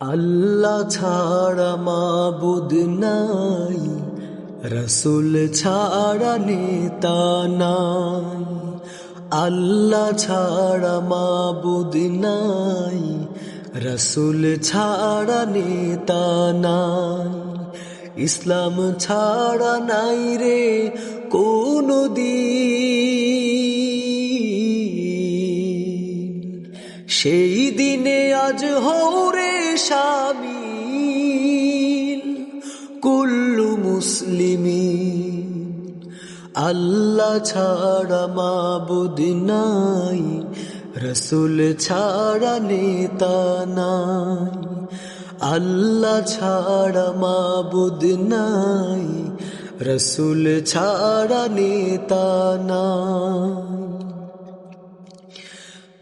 আল্লাহ ছাড়া মাবুদ নাই, রসুল ছাড়া নেতা নাই। আল্লাহ ছাড়া মাবুদ নাই, রসুল ছাড়া নেতা নাই। ইসলাম ছাড়া নাই রে কোনো সেই দিনে আজ হৌরে শামিল, কুল্লু মুসলিমিন। আল্লাহ ছাড়া মাবুদ নাই, রসুল ছাড়া নেতা নাই। আল্লাহ ছাড়া মাবুদ নাই, রসুল ছাড়া নেতা নাই।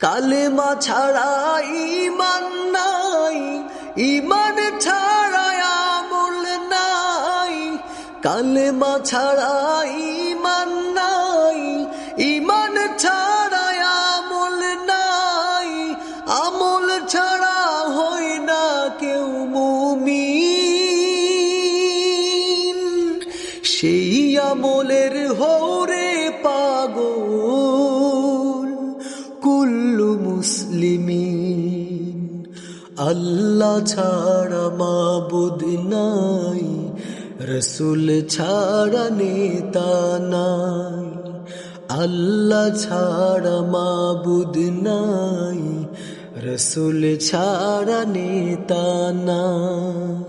কালেমা ছাড়া ইমান কালেমা ছাড়া ইমান নাই ইমান ছাড়া আমল নাই, আমল ছাড়া হয় না কেউ মুমি সেই আমলের হরে পাগল কুল্লু মুসলিমিন। আল্লাহ ছাড়া মাবুদ নাই রসুল ছাড়া নেতা নাই, আল্লাহ ছাড়া মাবুদ নাই, রসুল ছাড়া নেতা নাই।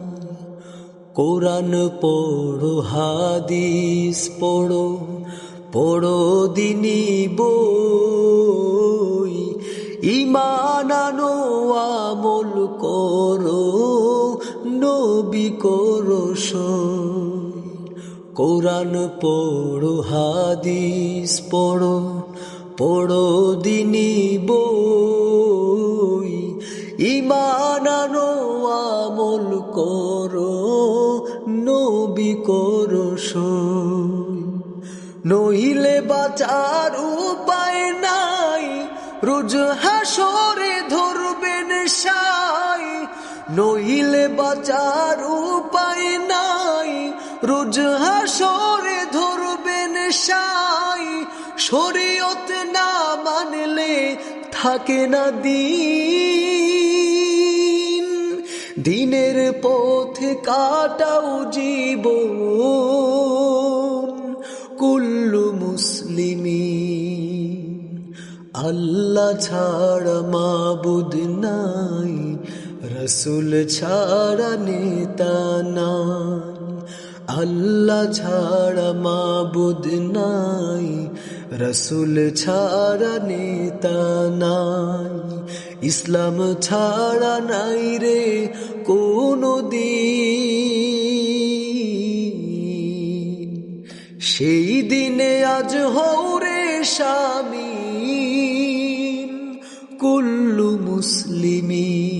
কোরআন পড়ো, হাদিস পড়ো পড়ো দিনী বই ইমান আনো, আমল করো, নবী করো সই কোরআন পড়ো, হাদিস পড়ো পড়ো দিনী বই। ইমান আনো, আমল করো, নবী করো নইলে বাঁচার উপায় নাই, রোজ হাসরে ধরবেন সাই নইলে বাঁচার উপায় নাই রোজ হাসরে ধরবেন সাই শরীয়ত না মানলে থাকে না দিন। দিনের পথ কাটাও জীবন, কুল্লু মুসলিমিন। আল্লাহ ছাড়া মাবুদ নাই, রসুল ছাড়া নেতা নাই। আল্লাহ ছাড়া মাবুদ নাই, রসুল ছাড়া নেতা নাই, ইসলাম ছাড়া নাই রে কোনো দিন। সেই দিনে আজ হৌরে শামিল, কুল্লু মুসলিমিন।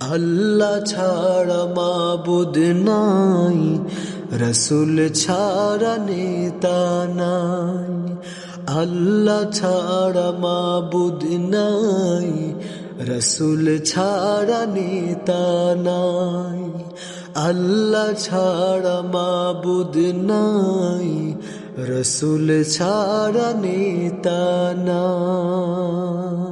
আল্লাহ ছাড়া মাবুদ নাই, রসুল ছাড়া নেতা নাই। আল্লাহ ছাড়া মাবুদ নাই, রসুল ছাড়া নেতা নাই। আল্লাহ ছাড়া মাবুদ নাই, রসুল ছাড়া নেতা নাই।